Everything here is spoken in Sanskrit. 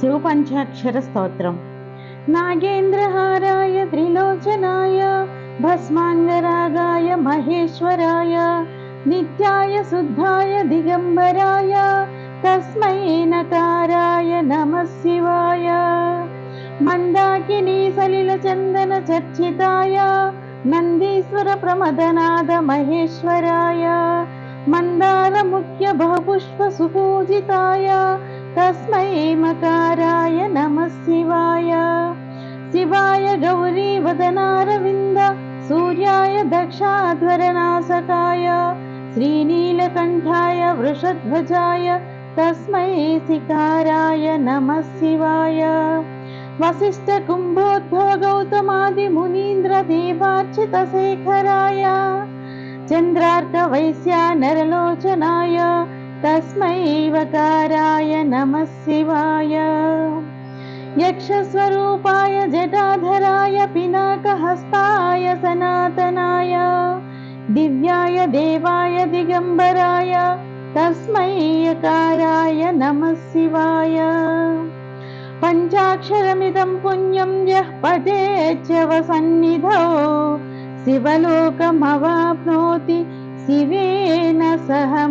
శివపంచాక్షర స్తోత్రం నాగేంద్రహారాయ త్రిలోచనాయ భస్మాంగరాగాయ మహేశ్వరాయ నిత్యాయ శుద్ధాయ దిగంబరాయ తస్మై నకారాయ నమ శివాయ. మందాకిని సలిల చందన చర్చితాయ నందీశ్వర ప్రమదనాద మహేశ్వరాయ మందార ముఖ్య బహుపుష్ప సుపూజితాయ तस्मै मकाराय नमः शिवाय। शिवाय गौरीवदनारविन्द सूर्याय दक्षाध्वरनाशकाय श्रीनीलकण्ठाय वृषध्वजाय तस्मै सिकाराय नमः शिवाय। वसिष्ठकुम्भोद्धवगौतमादिमुनीन्द्रदेवार्चितशेखराय चन्द्रार्कवैश्यानरलोचनाय तस्मै वकाराय नमः शिवाय। यक्षस्वरूपाय जटाधराय पिनाकहस्ताय सनातनाय। दिव्याय देवाय दिगम्बराय तस्मै अकाराय नमः शिवाय। पञ्चाक्षरमिदं पुण्यं यः पतेच्च वसन्निधो शिवलोकमवाप्नोति शिवेन सह